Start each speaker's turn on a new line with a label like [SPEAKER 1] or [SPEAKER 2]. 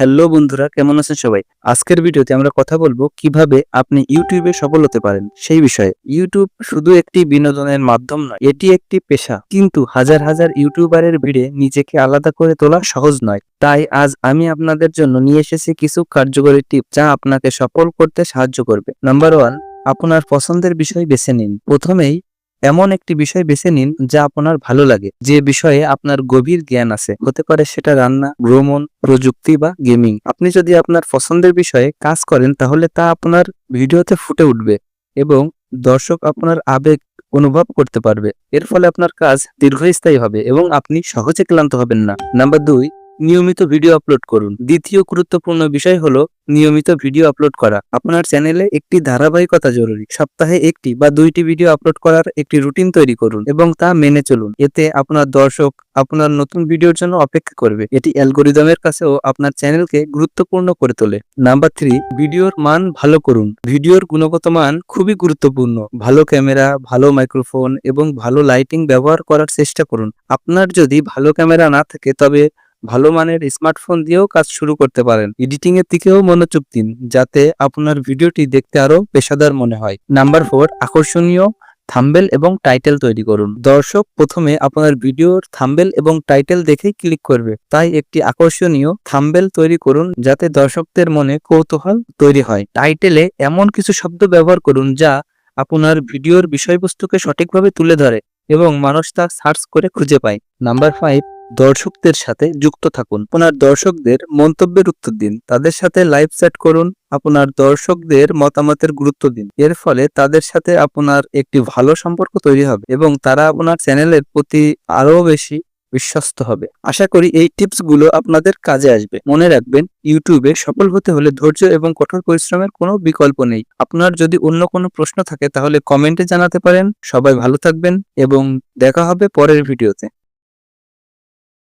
[SPEAKER 1] Hello বন্ধুরা, কেমন আছেন সবাই? আজকের ভিডিওতে আমরা কথা বলব কীভাবে আপনি ইউটিউবে সফল হতে পারেন সেই বিষয়ে। ইউটিউব শুধু একটি বিনোদনের মাধ্যম নয়, এটি একটি পেশা। কিন্তু হাজার হাজার ইউটিউবারের ভিড়ে নিজেকে আলাদা করে তোলা সহজ নয়। তাই আজ আমি আপনাদের জন্য নিয়ে এসেছি কিছু কার্যকরী টিপ যা আপনাকে সফল করতে সাহায্য করবে। নাম্বার ওয়ান, আপনার পছন্দের বিষয় বেছে নিন। প্রথমেই এমন একটি বিষয় বেছে নিন যা আপনার ভালো লাগে। যে বিষয়ে আপনার গভীর জ্ঞান আছে, হতে পারে সেটা রান্না, ভ্রমণ, প্রযুক্তি বা গেমিং। আপনি যদি আপনার পছন্দের বিষয়ে কাজ করেন, তাহলে তা আপনার ভিডিওতে ফুটে উঠবে এবং দর্শক আপনার আবেগ অনুভব করতে পারবে। এর ফলে আপনার কাজ দীর্ঘস্থায়ী হবে এবং আপনি সহজে ক্লান্ত হবেন না। নাম্বার দুই নিয়মিত ভিডিও আপলোড করুন। দ্বিতীয় গুরুত্বপূর্ণ বিষয় হলো নিয়মিত ভিডিও আপলোড করা। আপনার চ্যানেলে একটি ধারাবাহিকতা জরুরি। সপ্তাহে একটি বা দুইটি ভিডিও আপলোড করার একটি রুটিন তৈরি করুন এবং তা মেনে চলুন। এতে আপনার দর্শক আপনার নতুন ভিডিওর জন্য অপেক্ষা করবে। এটি অ্যালগোরিদমের কাছেও আপনার চ্যানেলকে গুরুত্বপূর্ণ করে তোলে। নাম্বার থ্রি ভিডিওর মান ভালো করুন। ভিডিওর গুণগত মান খুবই গুরুত্বপূর্ণ। ভালো ক্যামেরা ভালো মাইক্রোফোন এবং ভালো লাইটিং ব্যবহার করার চেষ্টা করুন। আপনার যদি ভালো ক্যামেরা না থাকে, তবে ভালো মানের স্মার্টফোন দিয়েও কাজ শুরু করতে পারেন। এডিটিং এর দিকেও মনোযোগ দিন, যাতে আপনার ভিডিওটি দেখতে আরও পেশাদার মনে হয়। নাম্বার ফোর আকর্ষণীয় থাম্বেল এবং টাইটেল তৈরি করুন। দর্শক, প্রথমে আপনার ভিডিওর থাম্বেল এবং টাইটেল দেখেই ক্লিক করবে। তাই একটি আকর্ষণীয় থাম্বেল তৈরি করুন, যাতে দর্শকদের মনে কৌতূহল তৈরি হয়। টাইটেলে এমন কিছু শব্দ ব্যবহার করুন, যা আপনার ভিডিওর বিষয়বস্তুকে সঠিকভাবে তুলে ধরে এবং মানুষ তা সার্চ করে খুঁজে পায়। নাম্বার ফাইভ দর্শকদের সাথে যুক্ত থাকুন। আপনার দর্শকদের মন্তব্যের উত্তর দিন। তাদের সাথে লাইভ চ্যাট করুন। আপনার দর্শকদের মতামতের গুরুত্ব দিন। এর ফলে তাদের সাথে আপনার একটি ভালো সম্পর্ক তৈরি হবে এবং তারা আপনার চ্যানেলের প্রতি আরও বেশি বিশ্বস্ত হবে। আশা করি এই টিপসগুলো আপনাদের কাজে আসবে। মনে রাখবেন, ইউটিউবে সফল হতে হলে ধৈর্য এবং কঠোর পরিশ্রমের কোনো বিকল্প নেই। আপনার যদি অন্য কোনো প্রশ্ন থাকে তাহলে কমেন্টে জানাতে পারেন। সবাই ভালো থাকবেন এবং দেখা হবে পরের ভিডিওতে।